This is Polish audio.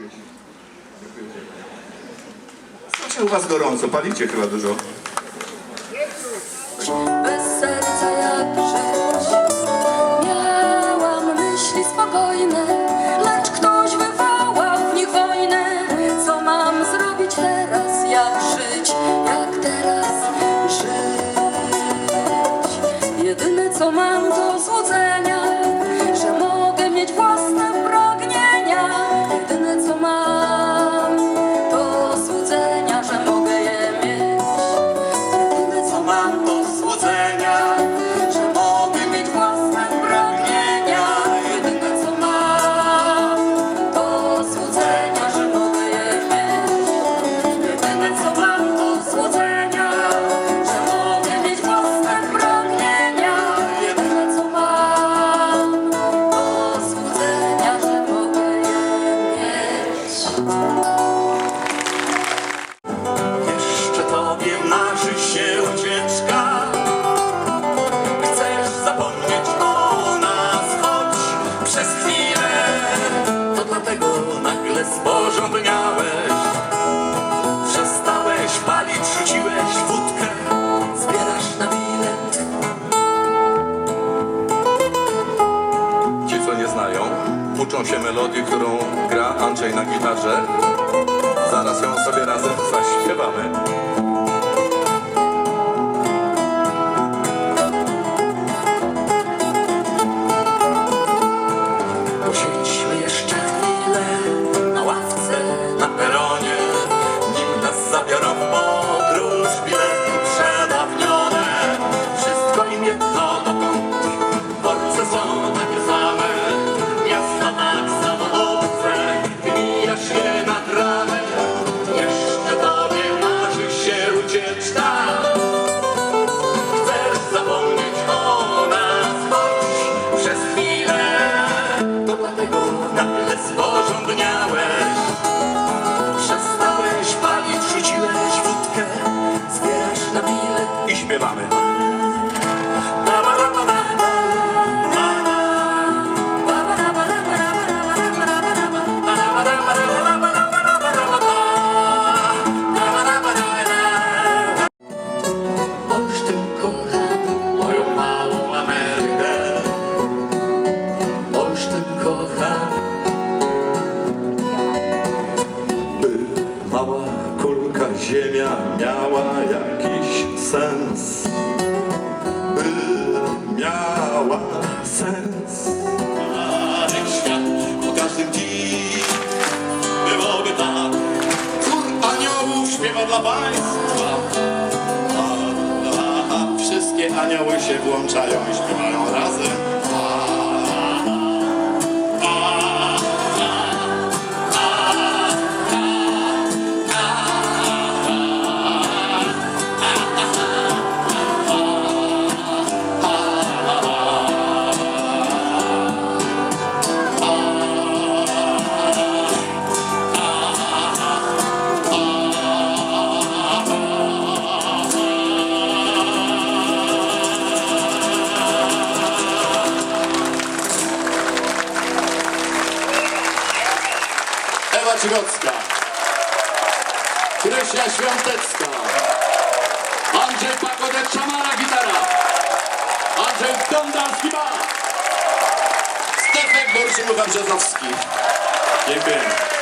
Dziękuję ci. U was gorąco? Palicie chyba dużo. Bez serca jak żyć Miałam myśli spokojne Lecz ktoś wywołał w nich wojnę Co mam zrobić teraz? Jak żyć? Jak teraz żyć? Jedyne co mam to to złudzenia, że mogę mieć własne pragnienia. Jedyne co mam to złudzenia, że mogę je mieć. Jedyne co mam to złudzenia, że mogę mieć własne pragnienia. Jedyne co mam to złudzenia, że mogę je mieć. Uczą się melodii, którą gra Andrzej na gitarze. Zaraz ją sobie razem ziemia miała jakiś sens By miała sens. Niech świat po każdym dziś byłoby tak. Chór aniołów śpiewa dla państwa. A, a, a, Wszystkie anioły się włączają i śpiewają Cygocka, Krysia Świątecka, Andrzej Pakodek Szamara gitara, Andrzej Dądalski bas, Stefek Boryszymucha Brzezowski. Dziękuję.